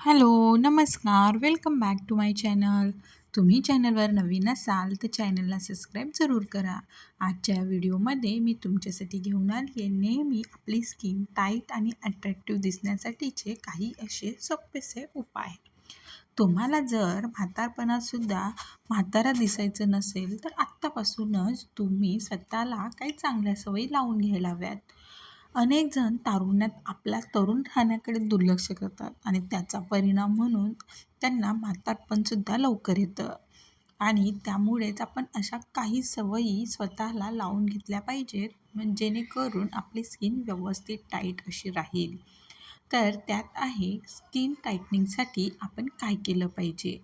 Hello नमस्कार. Welcome back to my channel. तुम्ही चॅनलवर नवीन असाल तर चॅनलला सबस्क्राईब जरूर करा. आजच्या व्हिडिओमध्ये मी तुमच्यासाठी घेऊन आली आहे नेहमी आपली स्किन टाईट आणि अट्रॅक्टिव्ह दिसण्यासाठीचे काही असे सोपेसे उपाय. तुम्हाला जर म्हातारपणातसुद्धा म्हातारा दिसायचं नसेल तर आत्तापासूनच तुम्ही स्वतःला काही चांगल्या सवयी लावून घ्यायला हव्यात. अनेक जण तारुण्यात आपल्या तरुण राहण्याकडे दुर्लक्ष करतात आणि त्याचा परिणाम म्हणून त्यांना म्हातारपणसुद्धा लवकर येतं. आणि त्यामुळेच आपण अशा काही सवयी स्वतःला लावून घेतल्या पाहिजेत म्हणजे जेणेकरून आपली स्किन व्यवस्थित टाईट अशी राहील. तर त्यात आहे स्किन टाईटनिंगसाठी आपण काय केलं पाहिजे?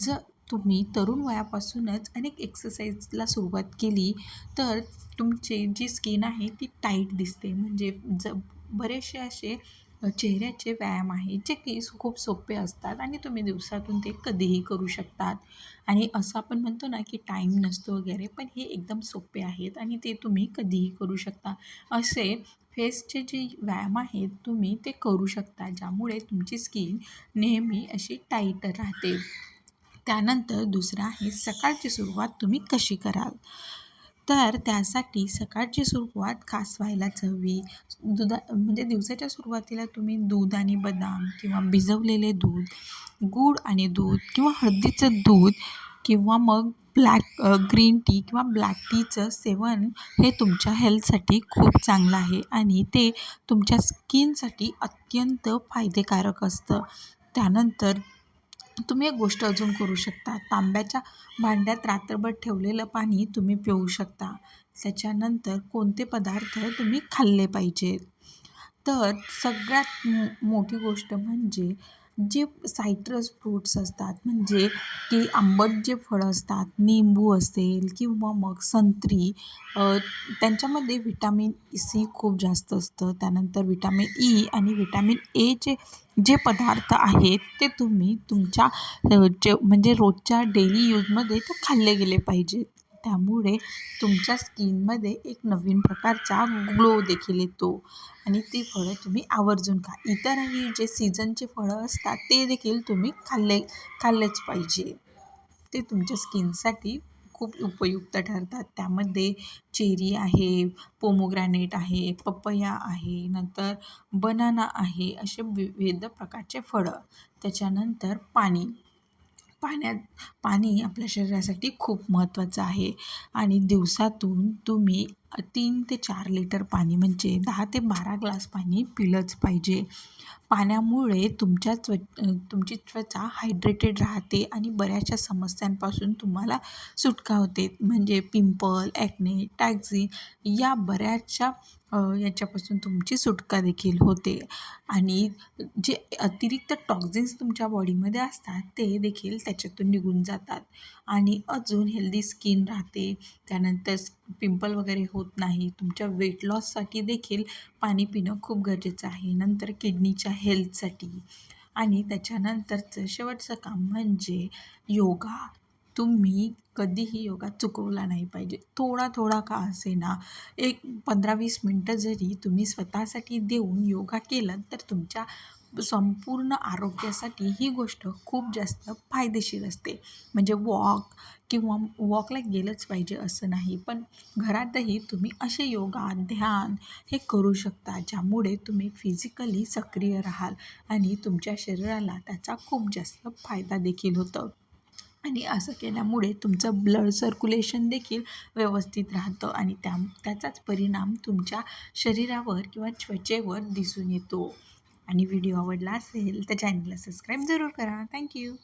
जर तुम्ही तरुण वयापासूनच अनेक एक्सरसाइजला सुरुवात केली तर तुमची जी स्किन आहे ती टाईट दिसते. म्हणजे ज बरेचसे असे चेहऱ्याचे व्यायाम आहे जे की खूप सोपे असतात आणि तुम्ही दिवसातून ते कधीही करू शकतात. आणि असं आपण म्हणतो ना की टाईम नसतो वगैरे पण हे एकदम सोपे आहेत आणि ते तुम्ही कधीही करू शकता. असे फेसचे जे व्यायाम आहेत तुम्ही ते करू शकता ज्यामुळे तुमची स्किन नेहमी अशी टाईट राहते. त्यानंतर दुसरं आहे सकाळची सुरुवात तुम्ही कशी कराल? तर त्यासाठी सकाळची सुरुवात खास व्हायलाच हवी. दुधा म्हणजे दिवसाच्या सुरुवातीला तुम्ही दूध आणि बदाम किंवा भिजवलेले दूध गूळ आणि दूध किंवा हळदीचं दूध किंवा मग ब्लॅक ग्रीन टी किंवा ब्लॅक टीचं सेवन हे तुमच्या हेल्थसाठी खूप चांगलं आहे आणि ते तुमच्या स्किनसाठी अत्यंत फायदेकारक असतं. त्यानंतर तुम्ही एक गोष्ट अजून करू शकता. तांब्याच्या भांड्यात रात्रभर ठेवलेलं पाणी तुम्ही पिऊ शकता. त्याच्यानंतर कोणते पदार्थ तुम्ही खाल्ले पाहिजेत? तर सगळ्यात मो मोठी गोष्ट म्हणजे जे सायट्रस फ्रूट्स असतात म्हणजे की आंबट जे फळं असतात निंबू असेल किंवा मग संत्री त्यांच्यामध्ये व्हिटॅमिन सी खूप जास्त असतं. त्यानंतर विटॅमिन ई आणि व्हिटॅमिन एचे जे पदार्थ आहेत ते तुम्ही तुमच्या जे म्हणजे रोजच्या डेली यूजमध्ये ते खाल्ले गेले पाहिजेत. त्यामुळे तुमच्या स्किनमध्ये एक नवीन प्रकारचा ग्लो देखील येतो. आणि ती फळं तुम्ही आवर्जून खा. इतरही जे सीझनचे फळं असतात ते देखील तुम्ही खाल्ले खाल्लेच पाहिजे. ते तुमच्या स्किनसाठी खूप उपयुक्त ठरतात. त्यामध्ये चेरी आहे पोमोग्रॅनेट आहे पपया आहे नंतर बनाना आहे असे विविध प्रकारचे फळं. त्याच्यानंतर पाणी. पाण्यात पाणी आपल्या शरीरासाठी खूप महत्त्वाचं आहे. आणि दिवसातून तुम्ही तीन ते चार लिटर पाणी म्हणजे दहा ते बारा ग्लास पाणी पिलंच पाहिजे. पाण्यामुळे तुमच्या त्व तुमची त्वचा हायड्रेटेड राहते आणि बऱ्याचशा समस्यांपासून तुम्हाला सुटका होते. म्हणजे पिंपल ॲक्ने टॅक्झी या बऱ्याचशा याच्यापासून तुमची सुटका देखील होते. आणि जे अतिरिक्त टॉक्झिन्स तुमच्या बॉडीमध्ये असतात ते देखील त्याच्यातून निघून जातात. आणि अजून हेल्दी स्किन राहते. त्यानंतर पिंपल वगैरे होत नाही. तुमच्या वेट लॉससाठी देखील पाणी पिणं खूप गरजेचं आहे. नंतर किडनीच्या हेल्थसाठी आणि त्याच्यानंतरचं शेवटचं काम म्हणजे योगा. तुम्ही कधीही योगा चुकवला नाही पाहिजे. थोडा थोडा का असेना एक पंधरा वीस मिनटं जरी तुम्ही स्वतःसाठी देऊन योगा केलं तर तुमच्या संपूर्ण आरोग्यासाठी ही गोष्ट खूप जास्त फायदेशीर असते. म्हणजे वॉक किंवा वॉकला गेलंच पाहिजे असं नाही पण घरातही तुम्ही असे योगा ध्यान हे करू शकता ज्यामुळे तुम्ही फिजिकली सक्रिय राहाल आणि तुमच्या शरीराला त्याचा खूप जास्त फायदा देखील होतं. आणि असं केल्यामुळे तुमचं ब्लड सर्क्युलेशन देखील व्यवस्थित राहतं आणि त्या त्याचाच परिणाम तुमच्या शरीरावर किंवा त्वचेवर दिसून येतो. आणि व्हिडिओ आवडला असेल तर चॅनलला सबस्क्राईब जरूर करा. थँक्यू